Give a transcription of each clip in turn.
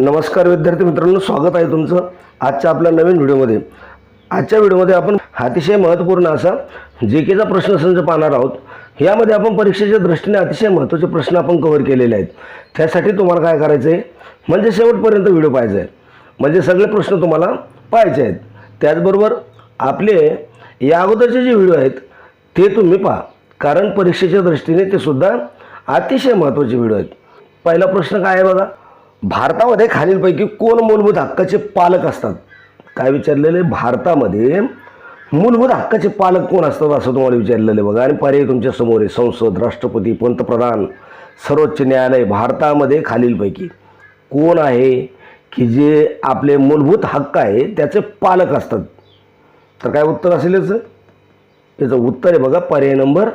नमस्कार विद्यार्थी मित्रांनो स्वागत आहे तुमचं आजच्या आपल्या नवीन व्हिडिओमध्ये. आजच्या व्हिडिओमध्ये आपण अतिशय महत्त्वपूर्ण असा जे केचा प्रश्नसंच पाहणार आहोत. यामध्ये आपण परीक्षेच्या दृष्टीने अतिशय महत्त्वाचे प्रश्न आपण कव्हर केलेले आहेत. त्यासाठी तुम्हाला काय करायचं आहे म्हणजे शेवटपर्यंत व्हिडिओ पाहायचा आहे. म्हणजे सगळे प्रश्न तुम्हाला पाहायचे आहेत. त्याचबरोबर आपले या अगोदरचे जे व्हिडिओ आहेत ते तुम्ही पहा. कारण परीक्षेच्या दृष्टीने ते सुद्धा अतिशय महत्त्वाचे व्हिडिओ आहेत. पहिला प्रश्न काय आहे बघा? भारतामध्ये खालीलपैकी कोण मूलभूत हक्काचे पालक असतात? काय विचारलेलं? आहे भारतामध्ये मूलभूत हक्काचे पालक कोण असतात असं तुम्हाला विचारलेलं बघा. आणि पर्याय तुमच्यासमोर आहे. संसद राष्ट्रपती पंतप्रधान सर्वोच्च न्यायालय भारतामध्ये खालीलपैकी कोण आहे की जे आपले मूलभूत हक्क आहे त्याचे पालक असतात? तर काय उत्तर असेल याचं याचं उत्तर आहे बघा पर्याय नंबर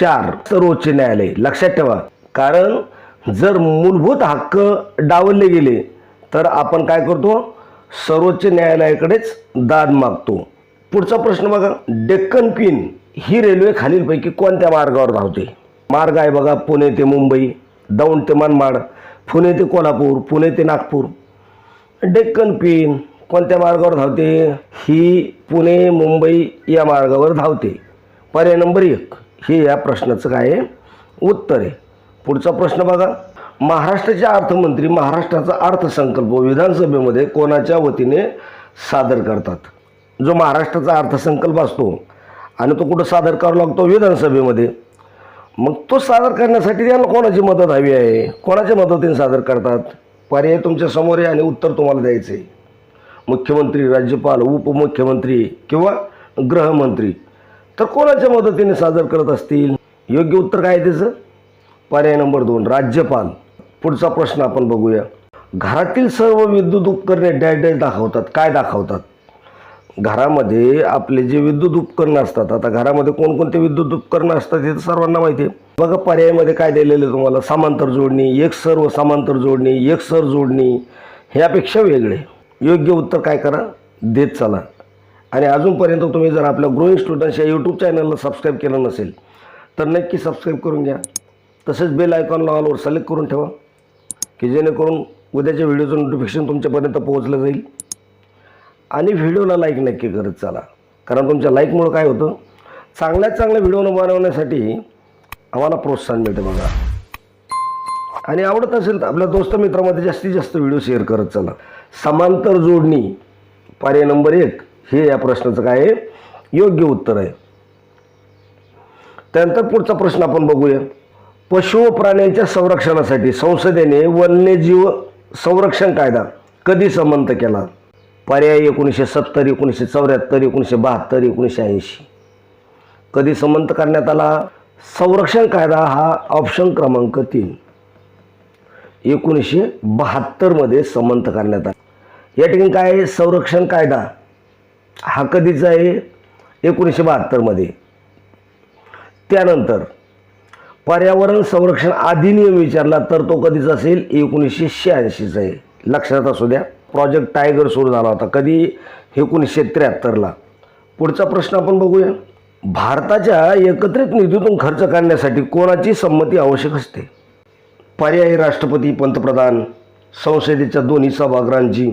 चार सर्वोच्च न्यायालय. लक्षात ठेवा. कारण जर मूलभूत हक्क डावलले गेले तर आपण काय करतो? सर्वोच्च न्यायालयाकडेच दाद मागतो. पुढचा प्रश्न बघा. डेक्कन क्वीन ही रेल्वे खालीलपैकी कोणत्या मार्गावर धावते? मार्ग आहे बघा पुणे ते मुंबई दौंड ते मनमाड पुणे ते कोल्हापूर पुणे ते नागपूर. डेक्कन क्वीन कोणत्या मार्गावर धावते? ही पुणे मुंबई या मार्गावर धावते. पर्याय नंबर एक. हे या प्रश्नाचं काय आहे? उत्तर आहे. पुढचा प्रश्न बघा. महाराष्ट्राचे अर्थमंत्री महाराष्ट्राचा अर्थसंकल्प विधानसभेमध्ये कोणाच्या वतीने सादर करतात? जो महाराष्ट्राचा अर्थसंकल्प असतो आणि तो कुठं सादर करावा लागतो? विधानसभेमध्ये. मग तो सादर करण्यासाठी त्यांना कोणाची मदत हवी आहे? कोणाच्या मदतीने सादर करतात? पर्याय तुमच्यासमोर आहे आणि उत्तर तुम्हाला द्यायचं आहे. मुख्यमंत्री राज्यपाल उपमुख्यमंत्री किंवा गृहमंत्री तर कोणाच्या मदतीने सादर करत असतील? योग्य उत्तर काय आहे त्याचं? पर्याय नंबर दोन राज्यपाल. पुढचा प्रश्न आपण बघूया. घरातील सर्व विद्युत उपकरणे डॅश डॅश दाखवतात. काय दाखवतात? घरामध्ये आपले जे विद्युत उपकरणं असतात आता घरामध्ये कोणकोणते विद्युत उपकरणं असतात हे तर सर्वांना माहिती आहे. बघा पर्यायामध्ये काय दिलेलं आहे तुम्हाला? समांतर जोडणी एक सर्व समांतर जोडणी एक सर जोडणी ह्यापेक्षा वेगळे. योग्य उत्तर काय करा? देत चला. आणि अजूनपर्यंत तुम्ही जर आपल्या ग्रोईंग स्टुडंट्स या यूट्यूब चॅनलला सबस्क्राईब केलं नसेल तर नक्की सबस्क्राईब करून घ्या. तसेच बेल आयकॉनला ऑलवर सिलेक्ट करून ठेवा की जेणेकरून उद्याच्या व्हिडिओचं नोटिफिकेशन तुमच्यापर्यंत पोहोचलं जाईल. आणि व्हिडिओला लाईक नक्की करत चाला. कारण तुमच्या लाईकमुळं काय होतं? चांगल्यात चांगल्या व्हिडिओ बनवण्यासाठी आम्हाला प्रोत्साहन मिळते बघा. आणि आवडत असेल तर आपल्या दोस्त मित्रामध्ये जास्तीत जास्त व्हिडिओ शेअर करत चला. समांतर जोडणी पर्याय नंबर एक हे या प्रश्नाचं काय आहे? योग्य उत्तर आहे. त्यानंतर पुढचा प्रश्न आपण बघूया. पशु व प्राण्यांच्या संरक्षणासाठी संसदेने वन्यजीव संरक्षण कायदा कधी संमत केला? पर्याय एकोणीसशे सत्तर एकोणीसशे चौऱ्याहत्तर एकोणीसशे बहात्तर एकोणीसशे ऐंशी. कधी संमत करण्यात आला? संरक्षण कायदा हा ऑप्शन क्रमांक तीन. एकोणीसशे बहात्तरमध्ये संमत करण्यात आला. या ठिकाणी काय आहे? संरक्षण कायदा. हा कधीचा आहे? एकोणीसशे बहात्तरमध्ये त्यानंतर पर्यावरण संरक्षण अधिनियम विचारला तर तो कधीच असेल? एकोणीसशे शहाऐंशीचा आहे. लक्षात असू द्या. प्रोजेक्ट टायगर सुरू झाला होता. कधी? एकोणीसशे त्र्याहत्तरला. पुढचा प्रश्न आपण बघूया. भारताच्या एकत्रित निधीतून खर्च करण्यासाठी कोणाची संमती आवश्यक असते? पर्यायी राष्ट्रपती पंतप्रधान संसदेच्या दोन्ही सभागृहांची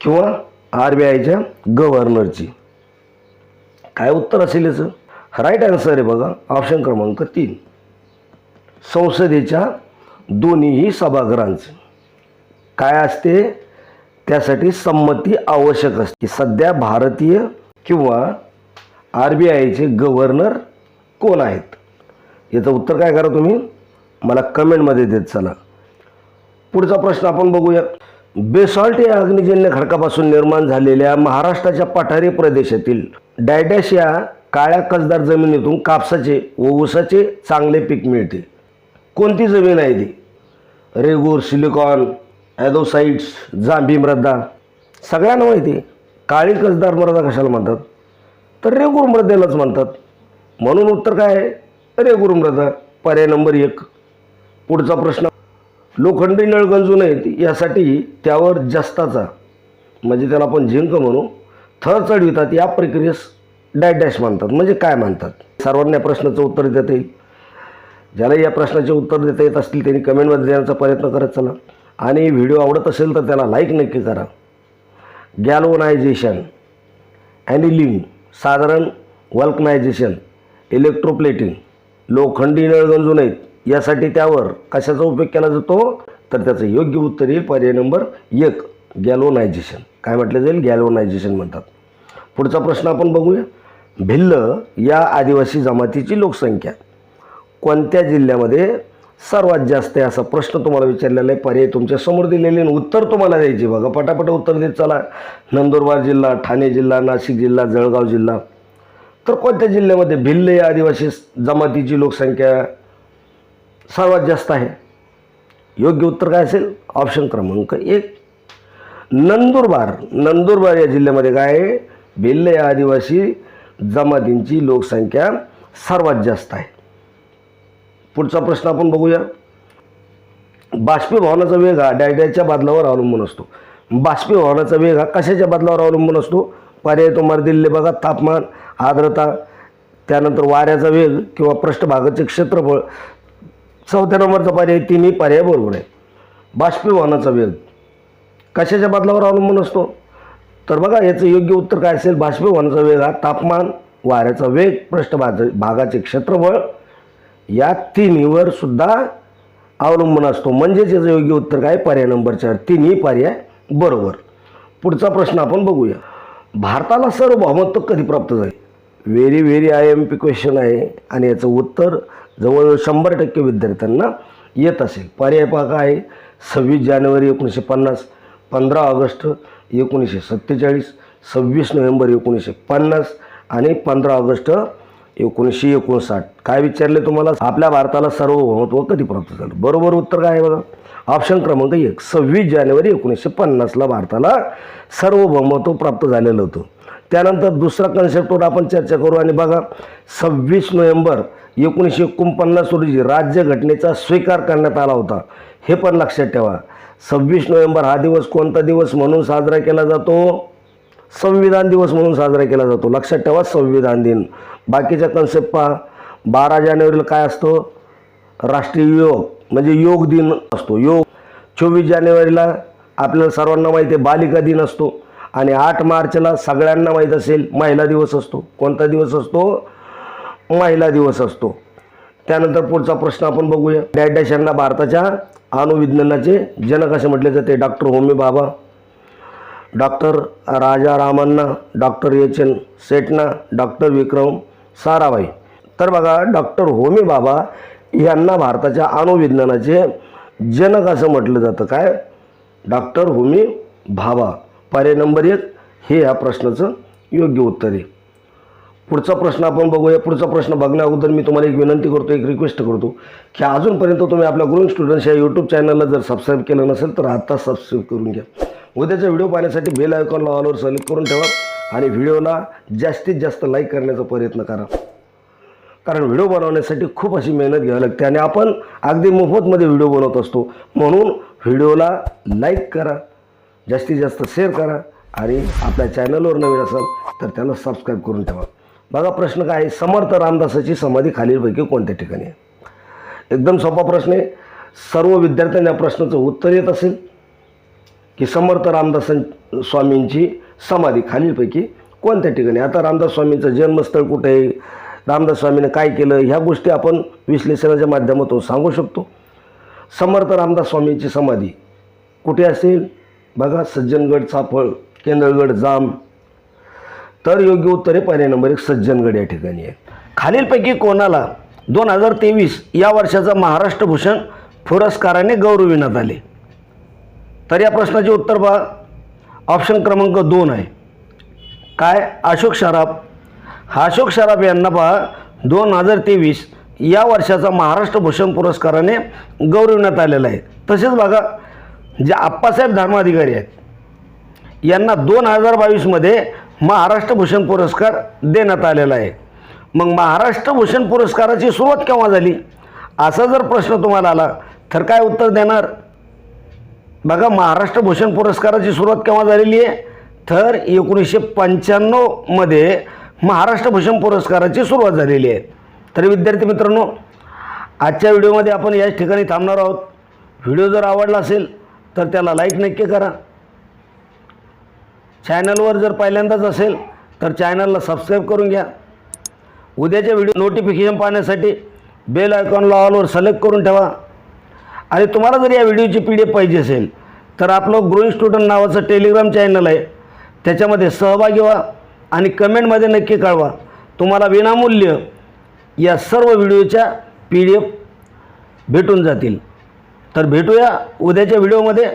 किंवा आर बी आयच्या गव्हर्नरची काय उत्तर असेल याचं? राईट आन्सर आहे बघा. ऑप्शन क्रमांक तीन. संसदेच्या दोन्हीही सभागृहांचं. काय असते? त्यासाठी संमती आवश्यक असते. सध्या भारतीय किंवा आर बी आयचे गव्हर्नर कोण आहेत? याचं उत्तर काय करा तुम्ही? मला कमेंटमध्ये देत चला. पुढचा प्रश्न आपण बघूया. बेसॉल्ट या अग्निजन्य खडकापासून निर्माण झालेल्या महाराष्ट्राच्या पठारी प्रदेशातील डायडॅश या काळ्या कसदार जमिनीतून कापसाचे व ऊसाचे चांगले पीक मिळते. कोणती जमीन आहे ती? रेगूर सिलिकॉन ॲदोसाईट्स जांभी मृदा. सगळ्यांना माहिती आहे. काळी कसदार मृदा कशाला म्हणतात? तर रेगूर मृदेलाच म्हणतात. म्हणून उत्तर काय आहे? रेगूर मृदा. पर्याय नंबर एक. पुढचा प्रश्न. लोखंडी नळ गंजू नयेत यासाठी त्यावर जास्ताचा म्हणजे त्याला आपण झिंक म्हणू थर चढवितात या प्रक्रियेस डॅश म्हणतात. म्हणजे काय म्हणतात? सर्वांना या प्रश्नाचं उत्तर देता येईल. ज्याला या प्रश्नाचे उत्तर देता येत असतील त्यांनी कमेंटमध्ये देण्याचा प्रयत्न करत चला. आणि व्हिडिओ आवडत असेल तर त्याला लाईक नक्की करा. गॅल्वनायझेशन ॲनिलिंग साधारण वल्कनायझेशन इलेक्ट्रोप्लेटिंग लोखंडी नळ गंजू नयेत यासाठी त्यावर कशाचा उपयोग केला जातो? तर त्याचं योग्य उत्तर येईल. पर्याय नंबर एक गॅलोनायझेशन काय म्हटलं जाईल? गॅलोनायझेशन म्हणतात. पुढचा प्रश्न आपण बघूया. भिल्ल या आदिवासी जमातीची लोकसंख्या. कोणत्या जिल्ह्यामध्ये सर्वात जास्त आहे असा प्रश्न तुम्हाला विचारलेला आहे? पर्याय तुमच्यासमोर दिलेले आणि उत्तर तुम्हाला द्यायचे बघा पटापट उत्तर देत चला. नंदुरबार जिल्हा ठाणे जिल्हा नाशिक जिल्हा जळगाव जिल्हा. तर कोणत्या जिल्ह्यामध्ये भिल्ल या आदिवासी जमातीची लोकसंख्या सर्वात जास्त आहे? योग्य उत्तर काय असेल? ऑप्शन क्रमांक एक. नंदुरबार. नंदुरबार या जिल्ह्यामध्ये काय आहे? भिल्ल या आदिवासी जमातींची लोकसंख्या सर्वात जास्त आहे. पुढचा प्रश्न आपण बघूया. बाष्पीभवनाचा वेग हा डॅडॅच्या बदलावर अवलंबून असतो. बाष्पीभवनाचा वेग हा कशाच्या बदलावर अवलंबून असतो? पर्याय तुम्हाला दिलेले बघा तापमान आर्द्रता त्यानंतर वाऱ्याचा वेग किंवा पृष्ठभागाचे क्षेत्रफळ. चौथ्या नंबरचा पर्याय तिन्ही पर्याय बरोबर आहे. बाष्पीभवनाचा वेग कशाच्या बदलावर अवलंबून असतो? तर बघा याचं योग्य उत्तर काय असेल? बाष्पीभवनाचा वेग हा तापमान वाऱ्याचा वेग पृष्ठभाग भागाचे क्षेत्रफळ या तिन्हीवर सुद्धा अवलंबून असतो. म्हणजेच याचं योग्य उत्तर काय? पर्याय नंबर चार. तिन्ही पर्याय बरोबर. पुढचा प्रश्न आपण बघूया. भारताला सार्वभौमत्व कधी प्राप्त झाले? Very very I M P question आहे. आणि याचं उत्तर जवळजवळ शंभर टक्के विद्यार्थ्यांना येत असेल. पर्याय पाक आहे सव्वीस जानेवारी एकोणीसशे पन्नास पंधरा ऑगस्ट एकोणीसशे सत्तेचाळीस सव्वीस नोव्हेंबर एकोणीसशे पन्नास आणि पंधरा ऑगस्ट एकोणीसशे एकोणसाठ. काय विचारले तुम्हाला? आपल्या भारताला सार्वभौमत्व कधी प्राप्त झालं? बरोबर उत्तर काय आहे बघा? ऑप्शन क्रमांक एक. सव्वीस जानेवारी एकोणीसशे पन्नासला भारताला सार्वभौमत्व प्राप्त झालेलं होतं. त्यानंतर दुसरा कन्सेप्टवर आपण चर्चा करू आणि बघा सव्वीस नोव्हेंबर एकोणीसशे एकोणपन्नास रोजी राज्यघटनेचा स्वीकार करण्यात आला होता. हे पण लक्षात ठेवा. सव्वीस नोव्हेंबर हा दिवस कोणता दिवस म्हणून साजरा केला जातो? संविधान दिवस म्हणून साजरा केला जातो. लक्षात ठेवा संविधान दिन. बाकीच्या कन्सेप्ट पहा. बारा जानेवारीला काय असतं? राष्ट्रीय योग म्हणजे योग दिन असतो. योग चोवीस जानेवारीला आपल्याला सर्वांना माहिती आहे बालिका दिन असतो. आणि आठ मार्चला सगळ्यांना माहीत असेल महिला दिवस असतो. कोणता दिवस असतो? महिला दिवस असतो. त्यानंतर पुढचा प्रश्न आपण बघूया. डॅश यांना भारताच्या अणुविज्ञानाचे जनक असे म्हटले जाते. Doctor Homi Bhabha. Doctor राजारामांना doctor H N Sethna doctor Vikram Sarabhai. तर बघा डॉक्टर होमी बाबा यांना भारताच्या अणुविज्ञानाचे जनक असं म्हटलं जातं. काय? डॉक्टर होमी भाभा. पर्याय नंबर एक हे या प्रश्नाचं योग्य उत्तर आहे. पुढचा प्रश्न आपण बघूया. पुढचा प्रश्न बघण्या अगोदर मी तुम्हाला एक विनंती करतो एक रिक्वेस्ट करतो की अजूनपर्यंत तुम्ही आपल्या ग्रोइंग स्टुडंट्स या यूट्यूब चॅनलला जर सबस्क्राईब केलं नसेल तर आत्ता सबस्क्राईब करून घ्या. उद्याचा व्हिडिओ पाहण्यासाठी बेल आयकॉनला ऑलवर सिलेक्ट करून ठेवा आणि व्हिडिओला जास्तीत जास्त लाईक करण्याचा प्रयत्न करा. कारण व्हिडिओ बनवण्यासाठी खूप अशी मेहनत घ्यावी लागते आणि आपण अगदी मोफतमध्ये व्हिडिओ बनवत असतो. म्हणून व्हिडिओला लाईक करा जास्तीत जास्त शेअर करा आणि आपल्या चॅनलवर नवीन असाल तर त्याला सबस्क्राईब करून ठेवा. बघा प्रश्न काय आहे? समर्थ रामदासाची समाधी खालीलपैकी कोणत्या ठिकाणी आहे? एकदम सोपा प्रश्न आहे. सर्व विद्यार्थ्यांना या प्रश्नाचं उत्तर येत असेल. की समर्थ रामदास स्वामींची समाधी खालीलपैकी कोणत्या ठिकाणी? आता रामदास स्वामींचं जन्मस्थळ कुठे आहे? रामदास स्वामीने काय केलं? ह्या गोष्टी आपण विश्लेषणाच्या माध्यमातून सांगू शकतो. समर्थ रामदास स्वामींची समाधी कुठे असेल? बघा सज्जनगड चाफळ केंद्रगड जाम. तर योग्य उत्तर आहे पर्याय नंबर एक सज्जनगड या ठिकाणी आहे खालीलपैकी कोणाला दोन हजार तेवीस या वर्षाचा महाराष्ट्र भूषण पुरस्काराने गौरविण्यात आले? तर या प्रश्नाचे उत्तर पहा ऑप्शन क्रमांक दोन आहे. काय? अशोक सराफ हा अशोक सराफ यांना पहा दोन हजार तेवीस या वर्षाचा महाराष्ट्र भूषण पुरस्काराने गौरविण्यात आलेला आहे. तसेच बघा जे आप्पासाहेब धर्माधिकारी आहेत यांना दोन हजार बावीसमध्ये महाराष्ट्र भूषण पुरस्कार देण्यात आलेला आहे. मग महाराष्ट्र भूषण पुरस्काराची सुरुवात केव्हा झाली? असा जर प्रश्न तुम्हाला आला तर काय उत्तर देणार? बघा महाराष्ट्र भूषण पुरस्काराची सुरुवात केव्हा झालेली आहे? तर एकोणीसशे पंच्याण्णवमध्ये महाराष्ट्र भूषण पुरस्काराची सुरुवात झालेली आहे. तर विद्यार्थी मित्रांनो आजच्या व्हिडिओमध्ये आपण याच ठिकाणी थांबणार आहोत. व्हिडिओ जर आवडला असेल तर त्याला लाईक नक्की करा. चॅनलवर जर पहिल्यांदाच असेल तर चॅनलला सबस्क्राईब करून घ्या. उद्याच्या व्हिडिओ नोटिफिकेशन पाहण्यासाठी बेल आयकॉनला ऑलवर सिलेक्ट करून ठेवा. आणि तुम्हाला जर या व्हिडिओची पी डी एफ पाहिजे असेल तर आपलं ग्रोईंग स्टुडंट नावाचं टेलिग्राम चॅनल आहे. त्याच्यामध्ये सहभागी व्हा आणि कमेंटमध्ये नक्की कळवा. तुम्हाला विनामूल्य या सर्व व्हिडिओच्या पी डी एफ भेटून जातील. तर भेटूया उद्याच्या व्हिडिओमध्ये.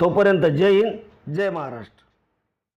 तोपर्यंत जय हिंद जय महाराष्ट्र.